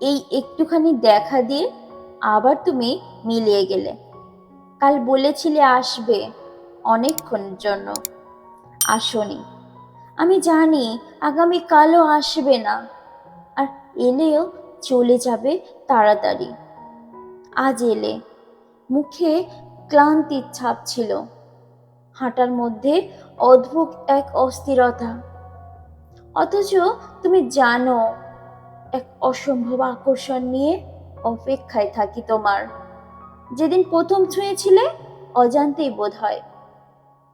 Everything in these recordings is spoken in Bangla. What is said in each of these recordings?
এই একটুখানি দেখা দিয়ে আবার তুমি মিলিয়ে গেলে। কাল বলেছিলে আসবে অনেকক্ষণের জন্য। আসনি। আমি জানি আগামী কালও আসবে না। আর এলেও চলে যাবে তাড়াতাড়ি। আজ এলে। মুখে ক্লান্তির ছাপ ছিল। হাঁটার মধ্যে অদ্ভুত এক অস্থিরতা। অথচ তুমি জানো এক অসম্ভব আকর্ষণ নিয়ে অপেক্ষায় থাকি তোমার। যেদিন প্রথম ছুঁয়েছিলে, অজান্তেই বোধ হয়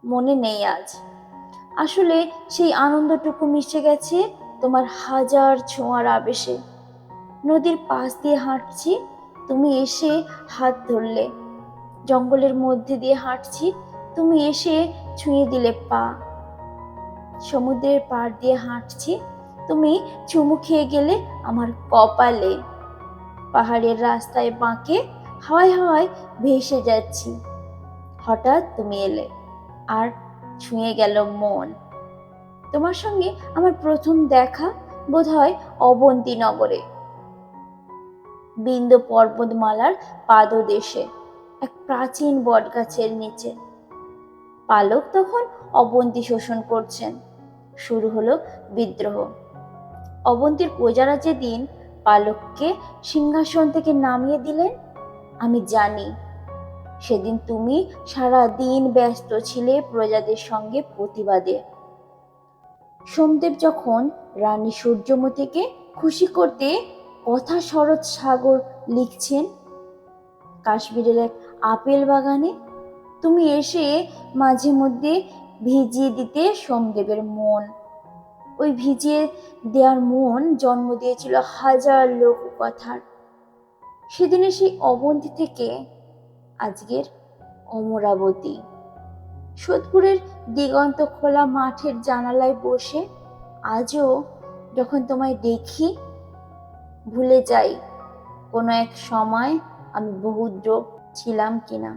মনে নেই আজ। আসলে সেই আনন্দটুকু মিশে গেছে তোমার হাজার ছোঁয়ার আবেশে। নদীর পাশ দিয়ে হাঁটছি, তুমি এসে হাত ধরলে। জঙ্গলের মধ্যে দিয়ে হাঁটছি, তুমি এসে ছুঁয়ে দিলে পা। সমুদ্রের পাড় দিয়ে হাঁটছি তুমি চুমু খেয়ে গেলে আমার কপালে। পাহাড়ের রাস্তায় বাঁকে হাওয়ায় হাওয়ায় ভেসে যাচ্ছি। হঠাৎ তুমি এলে আর ছুঁয়ে গেল মন। তোমার সঙ্গে আমার প্রথম দেখা বোধহয় অবন্তী নগরে। বিন্দ পর্বতমালার পাদদেশে, এক প্রাচীন বটগাছের নিচে। পালক তখন অবন্তী শোষণ করছেন। শুরু হলো বিদ্রোহ। অবন্তীর প্রজারা যেদিন পালককে সিংহাসন থেকে নামিয়ে দিলেন, আমি জানি। সেদিন তুমি সারা দিন ব্যস্ত ছিলে প্রজাদের সঙ্গে প্রতিবাদে। সোমদেব যখন রানী সূর্যমতীকে খুশি করতে কথা শরৎ সাগর লিখছেন, কাশ্মীরের এক আপেল বাগানে, তুমি এসে মাঝে মধ্যে ভিজিয়ে দিতে সোমদেবের মন। ওই ভিজিয়ে দেওয়ার মন জন্ম দিয়েছিল হাজার লোক কথার। সেদিনে সেই অবন্তী থেকে আজকের অমরাবতী। সোদপুরের দিগন্ত খোলা মাঠের জানালায় বসে আজও যখন তোমায় দেখি, ভুলে যাই কোনো এক সময় আমি বহুদ্র ছিলাম কিনা,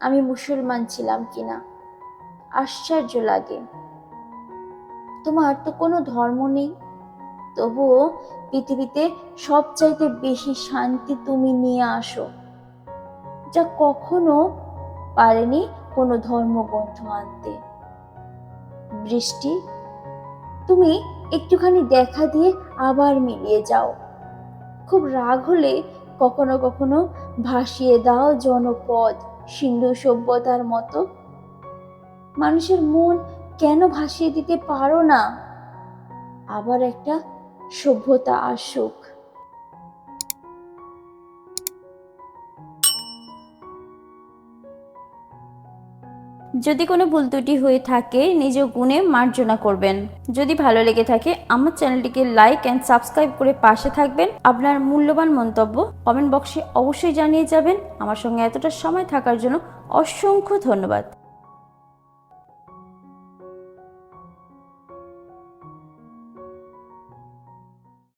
আমি মুসলমান ছিলাম কিনা। আশ্চর্য লাগে। তোমার তো কোনো ধর্ম নেই। তবুও পৃথিবীতে সবচাইতে বেশি শান্তি তুমি নিয়ে আসো। যা কখনো পারেনি কোনো ধর্মগ্রন্থ আনতে। বৃষ্টি, তুমি একটুখানি দেখা দিয়ে আবার মিলিয়ে যাও। খুব রাগ হলে কখনো কখনো ভাসিয়ে দাও জনপদ, সিন্ধু সভ্যতার মতো। মানুষের মন কেন ভাসিয়ে দিতে পারো না? আবার একটা সভ্যতা আসুক। যদি কোনো ভুল ত্রুটি হয়ে থাকে, নিজ গুণে মার্জনা করবেন। যদি ভালো লেগে থাকে, আমার চ্যানেলটিকে লাইক অ্যান্ড সাবস্ক্রাইব করে পাশে থাকবেন। আপনার মূল্যবান মন্তব্য কমেন্ট বক্সে অবশ্যই জানিয়ে যাবেন। আমার সঙ্গে এতটা সময় থাকার জন্য অসংখ্য ধন্যবাদ।